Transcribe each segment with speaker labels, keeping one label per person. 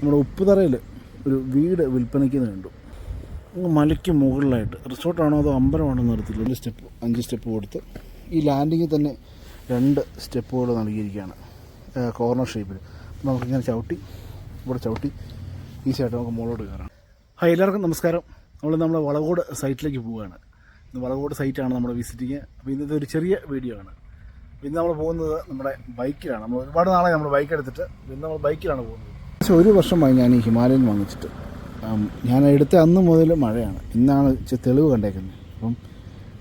Speaker 1: നമ്മുടെ ഉപ്പുതറയിൽ ഒരു വീട് വിൽപ്പനയ്ക്ക് കണ്ടു മലയ്ക്ക് മുകളിലായിട്ട്. റിസോർട്ടാണോ അതോ അമ്പലമാണോ എന്ന് അറിയത്തില്ല. ഒരു സ്റ്റെപ്പ് അഞ്ച് സ്റ്റെപ്പ് കൊടുത്ത് ഈ ലാൻഡിങ്ങിൽ തന്നെ രണ്ട് സ്റ്റെപ്പുകൾ നൽകിയിരിക്കുകയാണ്. കോർണർ ഷേപ്പിൽ നമുക്കിങ്ങനെ ചവിട്ടി ഇവിടെ ചവിട്ടി ഈസിയായിട്ട് നമുക്ക് മുകളിലോട്ട് കയറാം. ഹായ് എല്ലാവർക്കും നമസ്കാരം. നമ്മൾ നമ്മുടെ വളകോട് സൈറ്റിലേക്ക് പോവുകയാണ്. ഇന്ന് വളകോട് സൈറ്റാണ് നമ്മുടെ വിസിറ്റിങ് അപ്പോൾ ഇന്നത്തെ ഒരു ചെറിയ വീഡിയോ ആണ്. ഇന്ന് നമ്മൾ പോകുന്നത് നമ്മുടെ ബൈക്കിലാണ് നമ്മൾ ഒരുപാട് നാളായി നമ്മൾ ബൈക്ക് എടുത്തിട്ട് ഇന്ന് നമ്മൾ ബൈക്കിലാണ് പോകുന്നത്. പക്ഷേ ഒരു വർഷമായി ഞാൻ ഈ ഹിമാലയൻ വാങ്ങിച്ചിട്ട്. ഞാൻ എടുത്ത അന്ന് മുതൽ മഴയാണ്. ഇന്നാണ് തെളിവ് കണ്ടേക്കുന്നത്. അപ്പം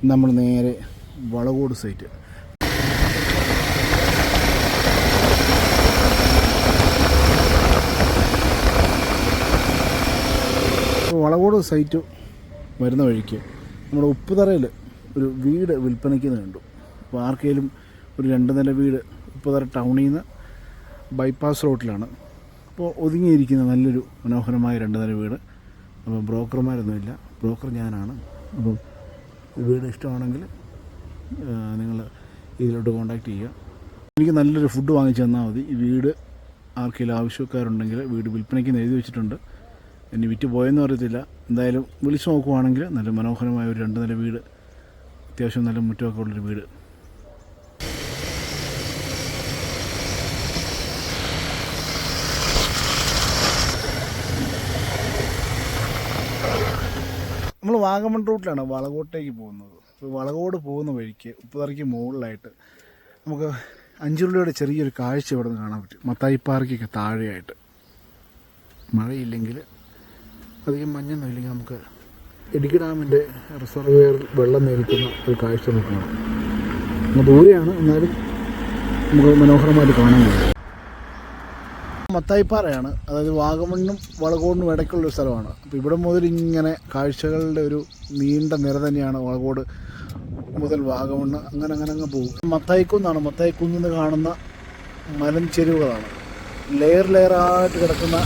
Speaker 1: നമ്മൾ നേരെ വളകോട് സൈറ്റ് വളകോട് സൈറ്റ് വരുന്ന വഴിക്ക് നമ്മുടെ ഉപ്പുതറയിൽ ഒരു വീട് വിൽപ്പനയ്ക്ക് കണ്ടു അപ്പോൾ ആർക്കെങ്കിലും ഒരു രണ്ട് നില വീട് ഉപ്പുതറ ടൗണിൽ നിന്ന് ബൈപ്പാസ് റോഡിലാണ് അപ്പോൾ ഒതുങ്ങിയിരിക്കുന്ന നല്ലൊരു മനോഹരമായ രണ്ട് നില വീട്. അപ്പോൾ ബ്രോക്കർമാരൊന്നുമില്ല. ബ്രോക്കർ ഞാനാണ്. അപ്പം വീട് ഇഷ്ടമാണെങ്കിൽ നിങ്ങൾ ഇതിലോട്ട് കോൺടാക്റ്റ് ചെയ്യുക. എനിക്ക് നല്ലൊരു ഫുഡ് വാങ്ങിച്ചു തന്നാൽ മതി. ഈ വീട് ആർക്കെങ്കിലും ആവശ്യക്കാരുണ്ടെങ്കിൽ വീട് വിൽപ്പനയ്ക്ക് എഴുതി വെച്ചിട്ടുണ്ട്. ഇനി വിറ്റ് പോയെന്ന് അറിയത്തില്ല. എന്തായാലും വിളിച്ചു നോക്കുവാണെങ്കിൽ നല്ല മനോഹരമായ ഒരു രണ്ട് നില വീട്. അത്യാവശ്യം നല്ല മുറ്റമൊക്കെ ഉള്ളൊരു വീട്. നമ്മൾ വാഗമൺ റൂട്ടിലാണ് വളകോട്ടേക്ക് പോകുന്നത്. അപ്പോൾ വളകോട് പോകുന്ന വഴിക്ക് ഉപ്പുതറയ്ക്ക് മുകളിലായിട്ട് നമുക്ക് അഞ്ചുരുളിയുടെ ചെറിയൊരു കാഴ്ച ഇവിടെ നിന്ന് കാണാൻ പറ്റും. മത്തായിപ്പാറയ്ക്കൊക്കെ താഴെയായിട്ട്. മഴയില്ലെങ്കിൽ അധികം മഞ്ഞൊന്നും ഇല്ലെങ്കിൽ നമുക്ക് ഇടുക്കി ഡാമിന്റെ റിസർവെയറിൽ വെള്ളം നേരിക്കുന്ന ഒരു കാഴ്ച നമുക്ക് കാണാം. ദൂരെയാണ് എന്നാലും നമുക്ക് മനോഹരമായിട്ട് കാണാൻ കഴിയും മത്തായിപ്പാറയാണ് അതായത് വാഗമണ്ണും വളകോടിനും ഇടയ്ക്കുള്ള ഒരു സ്ഥലമാണ്. അപ്പോൾ ഇവിടെ മുതൽ ഇങ്ങനെ കാഴ്ചകളുടെ ഒരു നീണ്ട നിര തന്നെയാണ് വളകോട് മുതൽ വാഗമണ്ണ്. അങ്ങനെ അങ്ങനെ അങ്ങ് പോകും. മത്തായിക്കുന്നാണ്. മത്തായിക്കുന്നിൽ നിന്ന് കാണുന്ന മലഞ്ചെരുവുകളാണ് ലെയർ ലെയറായിട്ട് കിടക്കുന്ന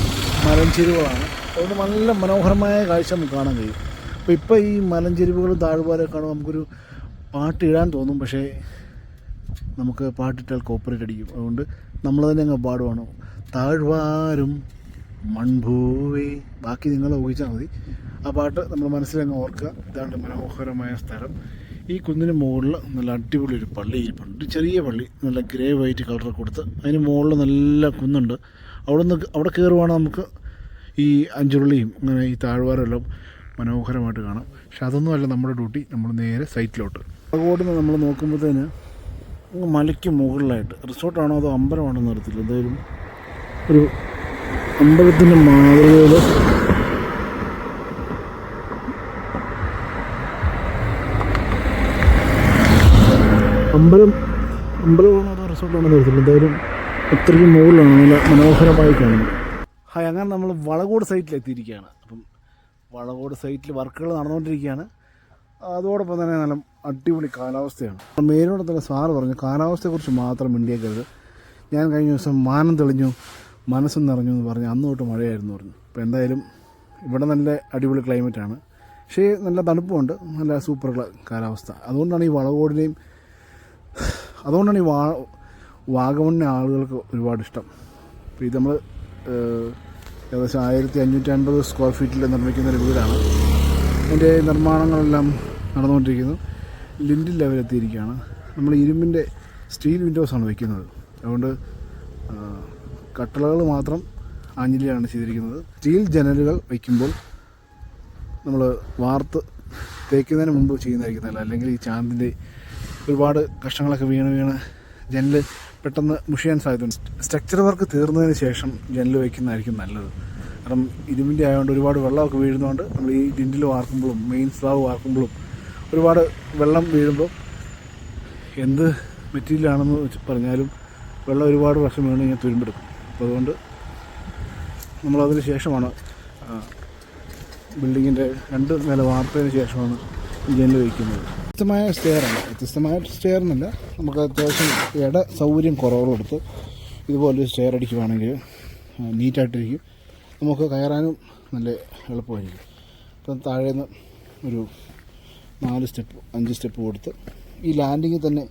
Speaker 1: മലഞ്ചെരുവുകളാണ് അതുകൊണ്ട് നല്ല മനോഹരമായ കാഴ്ച നമുക്ക് കാണാൻ കഴിയും. അപ്പോൾ ഇപ്പോൾ ഈ മലഞ്ചെരുവുകളും താഴ്വാരൊക്കെ കാണുമ്പോൾ നമുക്കൊരു പാട്ടിടാൻ തോന്നും. പക്ഷേ നമുക്ക് പാട്ടിട്ടാൽ കോപ്പറേറ്റ് അടിക്കും. അതുകൊണ്ട് നമ്മൾ തന്നെ അങ്ങ് പാടുവാണ്. താഴ്വാരും മൺഭൂവി. ബാക്കി നിങ്ങൾ ഊഹിച്ചാൽ മതി. ആ പാട്ട് നമ്മൾ മനസ്സിലങ്ങ് ഓർക്കുക. ഇതാണ് മനോഹരമായ സ്ഥലം. ഈ കുന്നിന് മുകളിൽ നല്ല അടിപൊളി ഒരു പള്ളി ഇരിപ്പുണ്ട് ചെറിയ പള്ളി. നല്ല ഗ്രേ വൈറ്റ് കളർ കൊടുത്ത് അതിന് മുകളിൽ നല്ല കുന്നുണ്ട്. അവിടെ നിന്ന് അവിടെ കയറുവാണെങ്കിൽ നമുക്ക് ഈ അഞ്ചുരുളിയും അങ്ങനെ ഈ താഴ്വാരം എല്ലാം മനോഹരമായിട്ട് കാണാം. പക്ഷെ അതൊന്നും അല്ല നമ്മുടെ ഡ്യൂട്ടി. നമ്മൾ നേരെ സൈറ്റിലോട്ട്. അങ്ങോട്ട് നമ്മൾ നോക്കുമ്പോഴത്തേന് മലയ്ക്ക് മുകളിലായിട്ട്. റിസോർട്ടാണോ അതോ അമ്പലമാണോ എന്ന് അറിയത്തില്ല. എന്തായാലും ഒരു അമ്പലത്തിന്റെ മാതൃകയിൽ അമ്പലം അമ്പലമാണോ അതോ റിസോർട്ടാണോ എന്ന് അറിയത്തില്ല. എന്തായാലും അത്രയ്ക്ക് മുകളിലാണ്. നല്ല മനോഹരമായി കാണുന്നത് ഹായ് അങ്ങനെ നമ്മൾ വളകോട് സൈറ്റിൽ എത്തിയിരിക്കുകയാണ്. അപ്പം വളകോട് സൈറ്റിൽ വർക്കുകൾ നടന്നുകൊണ്ടിരിക്കുകയാണ്. അതോടൊപ്പം തന്നെ നല്ല അടിപൊളി കാലാവസ്ഥയാണ്. മേലോടെ തന്നെ സാറ് പറഞ്ഞു കാലാവസ്ഥയെക്കുറിച്ച് മാത്രം മിണ്ടിയേക്കരുത്. ഞാൻ കഴിഞ്ഞ ദിവസം മാനം തെളിഞ്ഞു മനസ്സും നിറഞ്ഞു എന്ന് പറഞ്ഞു അന്ന് തൊട്ട് മഴയായിരുന്നു പറഞ്ഞു. അപ്പോൾ എന്തായാലും ഇവിടെ നല്ല അടിപൊളി ക്ലൈമറ്റാണ്. പക്ഷേ നല്ല തണുപ്പുമുണ്ട് നല്ല സൂപ്പർ കാലാവസ്ഥ. അതുകൊണ്ടാണ് ഈ വളകോടിനെയും അതുകൊണ്ടാണ് ഈ വാ വാഗമണ്ണിനെ ആളുകൾക്ക് ഒരുപാട് ഇഷ്ടം. അപ്പോൾ ഇത് നമ്മൾ ഏകദേശം ആയിരത്തി അഞ്ഞൂറ്റി അൻപത് സ്ക്വയർ ഫീറ്റിൽ നിർമ്മിക്കുന്ന ഒരു വീടാണ്. അതിന്റെ നിർമ്മാണങ്ങളെല്ലാം നടന്നുകൊണ്ടിരിക്കുന്നു. ലിൻഡിൽ ലെവലെത്തിയിരിക്കുകയാണ്. നമ്മൾ ഇരുമ്പിന്റെ സ്റ്റീൽ വിൻഡോസാണ് വയ്ക്കുന്നത്. അതുകൊണ്ട് കട്ടളകൾ മാത്രം ആഞ്ഞിലിയാണ് ചെയ്തിരിക്കുന്നത്. സ്റ്റീൽ ജനലുകൾ വയ്ക്കുമ്പോൾ നമ്മൾ വാർത്ത് തേക്കുന്നതിന് മുമ്പ് ചെയ്യുന്നതായിരിക്കും നല്ല അല്ലെങ്കിൽ ഈ ചാന്തിന്റെ ഒരുപാട് കഷ്ണങ്ങളൊക്കെ വീണ് വീണ് ജനൽ പെട്ടെന്ന് മുഷിയാൻ സാധ്യതയുണ്ട്. സ്ട്രക്ചർ വർക്ക് തീർന്നതിന് ശേഷം ജനൽ വയ്ക്കുന്നതായിരിക്കും നല്ലത്. കാരണം ഇരുമ്പിന്റെ ആയതുകൊണ്ട് ഒരുപാട് വെള്ളമൊക്കെ വീഴുന്നതുകൊണ്ട് നമ്മൾ ഈ ഡിൻഡിൽ വാർക്കുമ്പോഴും മെയിൻ സ്ലാവ് വാർക്കുമ്പോഴും ഒരുപാട് വെള്ളം വീഴുമ്പോൾ എന്ത് മെറ്റീരിയലാണെന്ന് വെച്ച് പറഞ്ഞാലും വെള്ളം ഒരുപാട് വർഷം വീണ് ഇങ്ങനെ തുരുമ്പെടുക്കും. അപ്പോൾ അതുകൊണ്ട് നമ്മളതിന് ശേഷമാണ് ബിൽഡിങ്ങിന്റെ രണ്ട് നില വാർത്തതിന് ശേഷമാണ് ജനൽ വയ്ക്കുന്നത്. വ്യത്യസ്തമായ സ്റ്റെയറാണ് വ്യത്യസ്തമായ സ്റ്റെയർ എന്നല്ല നമുക്ക് അത്യാവശ്യം ഇട സൗകര്യം കുറവുള്ളടുത്ത് ഇതുപോലൊരു സ്റ്റെയർ അടിക്കുവാണെങ്കിൽ നീറ്റായിട്ടിരിക്കും. നമുക്ക് കയറാനും നല്ല എളുപ്പമായിരിക്കും. അപ്പം താഴേന്ന് ഒരു നാല് സ്റ്റെപ്പ് അഞ്ച് സ്റ്റെപ്പ് കൊടുത്ത് ഈ ലാൻഡിങ്ങിൽ തന്നെ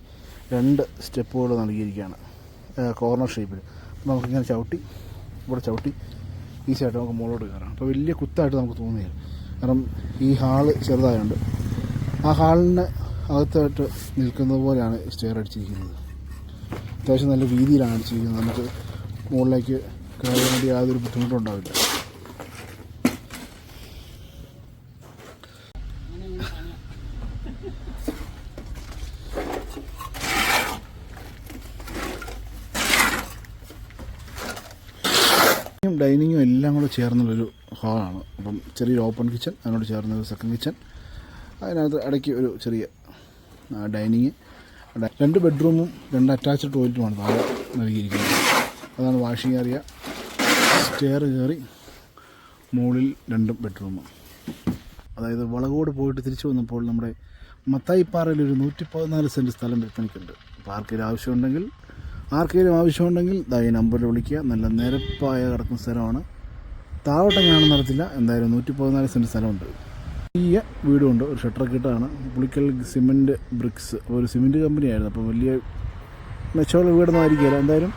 Speaker 1: രണ്ട് സ്റ്റെപ്പുകൾ നൽകിയിരിക്കുകയാണ് കോർണർ ഷേപ്പിൽ നമുക്കിങ്ങനെ ചവിട്ടി ഇവിടെ ചവിട്ടി ഈസിയായിട്ട് നമുക്ക് മുകളിലോട്ട് കയറാം. അപ്പോൾ വലിയ കുത്തായിട്ട് നമുക്ക് തോന്നിയില്ല. കാരണം ഈ ഹാൾ ചെറുതായതുകൊണ്ട് ആ ഹാളിന് അകത്തായിട്ട് നിൽക്കുന്നത് പോലെയാണ് സ്റ്റെയർ അടിച്ചിരിക്കുന്നത്. അത്യാവശ്യം നല്ല രീതിയിലാണ് അടിച്ചിരിക്കുന്നത്. നമുക്ക് മുകളിലേക്ക് കയറാൻ വേണ്ടി യാതൊരു ബുദ്ധിമുട്ടും ഉണ്ടാവില്ല. ഡൈനിങ്ങും എല്ലാം കൂടെ ചേർന്നുള്ളൊരു ഹാളാണ്. അപ്പം ചെറിയൊരു ഓപ്പൺ കിച്ചൺ അതിനോട് ചേർന്നൊരു സെക്കൻഡ് കിച്ചൺ അതിനകത്ത് ഇടയ്ക്ക് ഒരു ചെറിയ ഡൈനിങ്. രണ്ട് ബെഡ്റൂമും രണ്ട് അറ്റാച്ച്ഡ് ടോയ്ലറ്റുമാണ് താഴെ നൽകിയിരിക്കുന്നത്. അതാണ് വാഷിംഗ് ഏറിയ സ്റ്റെയർ കയറി മുകളിൽ രണ്ടും ബെഡ്റൂമ് അതായത് വളകോട് പോയിട്ട് തിരിച്ചു വന്നപ്പോൾ നമ്മുടെ മത്തായിപ്പാറയിൽ ഒരു നൂറ്റി പതിനാല് സെന്റ് സ്ഥലം വിൽപ്പനയ്ക്കുണ്ട്. പാർക്കിൽ ആവശ്യമുണ്ടെങ്കിൽ ആർക്കെങ്കിലും ആവശ്യമുണ്ടെങ്കിൽ ദാ ഈ നമ്പറിൽ വിളിക്കുക. നല്ല നിരപ്പായ കിടക്കുന്ന സ്ഥലമാണ്. താവട്ടം കാണാൻ നടത്തില്ല എന്തായാലും നൂറ്റി പതിനാല് സെന്റ് സ്ഥലമുണ്ട്. വലിയ വീടുമുണ്ട്. ഒരു ഷട്ടറൊക്കെ ഇട്ടാണ്. പുളിക്കൽ സിമെന്റ് ബ്രിക്സ് ഒരു സിമെന്റ് കമ്പനിയായിരുന്നു അപ്പോൾ വലിയ മെച്ചമുള്ള വീടൊന്നും ആയിരിക്കില്ല. എന്തായാലും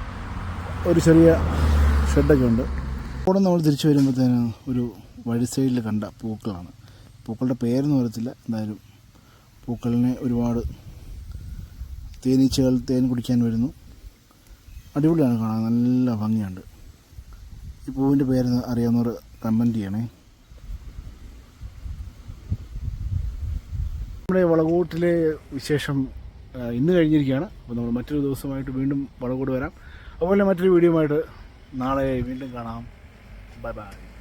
Speaker 1: ഒരു ചെറിയ ഷെഡൊക്കെ ഉണ്ട്. അവിടെ നമ്മൾ തിരിച്ചു വരുമ്പോഴത്തേന് ഒരു വഴി സൈഡിൽ കണ്ട പൂക്കളാണ്. പൂക്കളുടെ പേരൊന്നും അറിയത്തില്ല. എന്തായാലും പൂക്കളിനെ ഒരുപാട് തേനീച്ചകൾ തേൻ കുടിക്കാൻ വരുന്നു. അടിപൊളിയാണ് കാണാൻ. നല്ല ഭംഗിയുണ്ട്. ഈ പൂവിന്റെ പേര് അറിയാവുന്നവർ കമന്റ് ചെയ്യണേ. നമ്മുടെ വളകൂട്ടിലെ വിശേഷം ഇന്ന് കഴിഞ്ഞിരിക്കുകയാണ്. അപ്പോൾ നമ്മൾ മറ്റൊരു ദിവസമായിട്ട് വീണ്ടും വളകൂട്ട് വരാം. അതുപോലെ മറ്റൊരു വീഡിയോ ആയിട്ട് നാളെ വീണ്ടും കാണാം. Bye bye